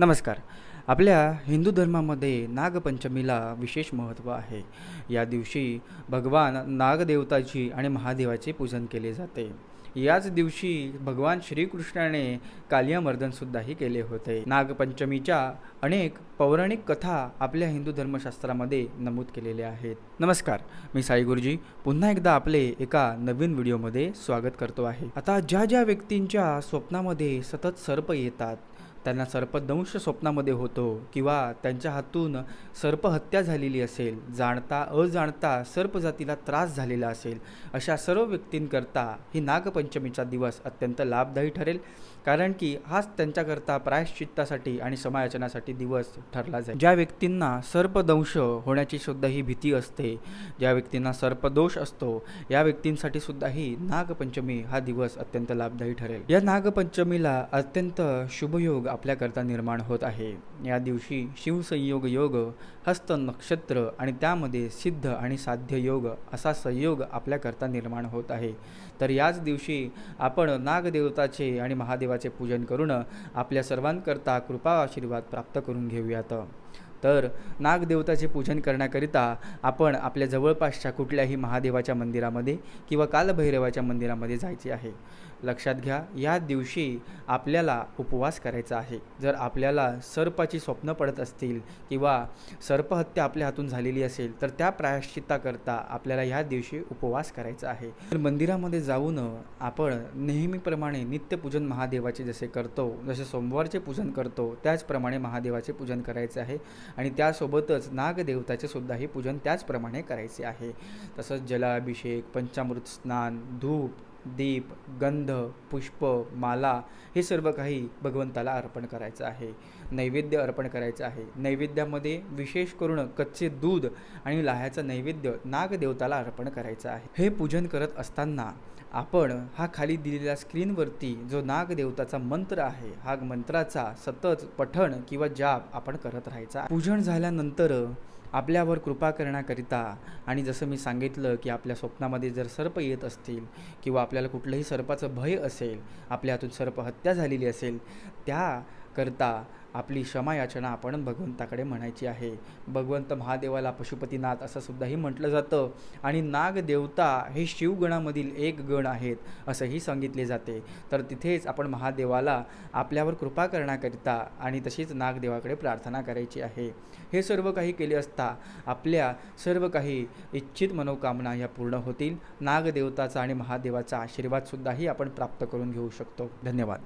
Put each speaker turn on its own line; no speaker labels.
नमस्कार. आपल्या हिंदू धर्मामध्ये नागपंचमीला विशेष महत्त्व आहे. या दिवशी भगवान नागदेवताची आणि महादेवाचे पूजन केले जाते. याच दिवशी भगवान श्रीकृष्णाने कालियामर्दनसुद्धाही केले होते. नागपंचमीच्या अनेक पौराणिक कथा आपल्या हिंदू धर्मशास्त्रामध्ये नमूद केलेल्या आहेत. नमस्कार मी साई गुरुजी. पुन्हा एकदा आपले एका नवीन व्हिडिओमध्ये स्वागत करतो आहे. आता ज्या ज्या व्यक्तींच्या स्वप्नामध्ये सतत सर्प येतात त्यांना सर्पदंश स्वप्नामध्ये होतो किंवा त्यांच्या हातून सर्पहत्या झालेली असेल जाणता अजाणता सर्पजातीला त्रास झालेला असेल अशा सर्व व्यक्तींकरता ही नागपंचमीचा दिवस अत्यंत लाभदायी ठरेल कारण की हाच त्यांच्याकरता प्रायश्चित्तासाठी आणि समायाचनासाठी दिवस ठरला जाईल. ज्या व्यक्तींना सर्पदंश होण्याची सुद्धा ही भीती असते ज्या व्यक्तींना सर्पदोष असतो या व्यक्तींसाठी सुद्धा ही नागपंचमी हा दिवस अत्यंत लाभदायी ठरेल. या नागपंचमीला अत्यंत शुभयोग आपल्याकरता निर्माण होत आहे. या दिवशी शिवसंयोग योग हस्त नक्षत्र आणि त्यामध्ये सिद्ध आणि साध्य योग असा संयोग आपल्याकरता निर्माण होत आहे. तर याच दिवशी आपण नागदेवताचे आणि महादेवाचे पूजन करून आपल्या सर्वांकरता कृपा आशीर्वाद प्राप्त करून घेऊयात. तर नागदेवताचे पूजन करण्याकरिता आपण आपल्या जवळपासच्या कुठल्याही महादेवाच्या मंदिरामध्ये किंवा कालभैरवाच्या मंदिरामध्ये जायचे आहे. लक्षात घ्या या दिवशी आपल्याला उपवास करायचा आहे. जर आपल्याला सर्पाची स्वप्न पडत असतील किंवा सर्पहत्या आपल्या हातून झालेली असेल तर त्या प्रायश्चित्ताकरता आपल्याला ह्या दिवशी उपवास करायचा आहे. तर मंदिरामध्ये जाऊन आपण नेहमीप्रमाणे नित्यपूजन महादेवाचे जसे करतो जसे सोमवारचे पूजन करतो त्याचप्रमाणे महादेवाचे पूजन करायचे आहे. आणि त्यासोबतच नागदेवताचे सुद्धाही पूजन त्याचप्रमाणे करायचे आहे. तसंच जलाभिषेक पंचामृत स्नान धूप दीप गंध पुष्प माला हे सर्व काही भगवंताला अर्पण करायचं आहे. नैवेद्य अर्पण करायचं आहे. नैवेद्यामध्ये विशेष करून कच्चे दूध आणि लाह्याचं नैवेद्य नागदेवताला अर्पण करायचं आहे. हे पूजन करत असताना आपण हा खाली दिलेल्या स्क्रीनवरती जो नागदेवताचा मंत्र आहे हा मंत्राचा सतत पठण किंवा जाप आपण करत राहायचा पूजन झाल्यानंतर आपल्यावर कृपा करण्याकरिता आणि जसं मी सांगितलं की आपल्या स्वप्नामध्ये जर सर्प येत असतील किंवा आपल्याला कुठलंही सर्पाचं भय असेल आपल्या हातून सर्प हत्या झालेली असेल त्या करता आपली क्षमा याचना आपण भगवंताकडे म्हणायची आहे. भगवंत महादेवाला पशुपतीनाथ असं सुद्धाही म्हटलं जातं. आणि नागदेवता हे शिवगणामधील एक गण आहेत असंही सांगितले जाते. तर तिथेच आपण महादेवाला आपल्यावर कृपा करण्याकरिता आणि तशीच नागदेवाकडे प्रार्थना करायची आहे. हे सर्व काही केले असता आपल्या सर्व काही इच्छित मनोकामना ह्या पूर्ण होतील. नागदेवताचा आणि महादेवाचा आशीर्वादसुद्धाही आपण प्राप्त करून घेऊ शकतो. धन्यवाद.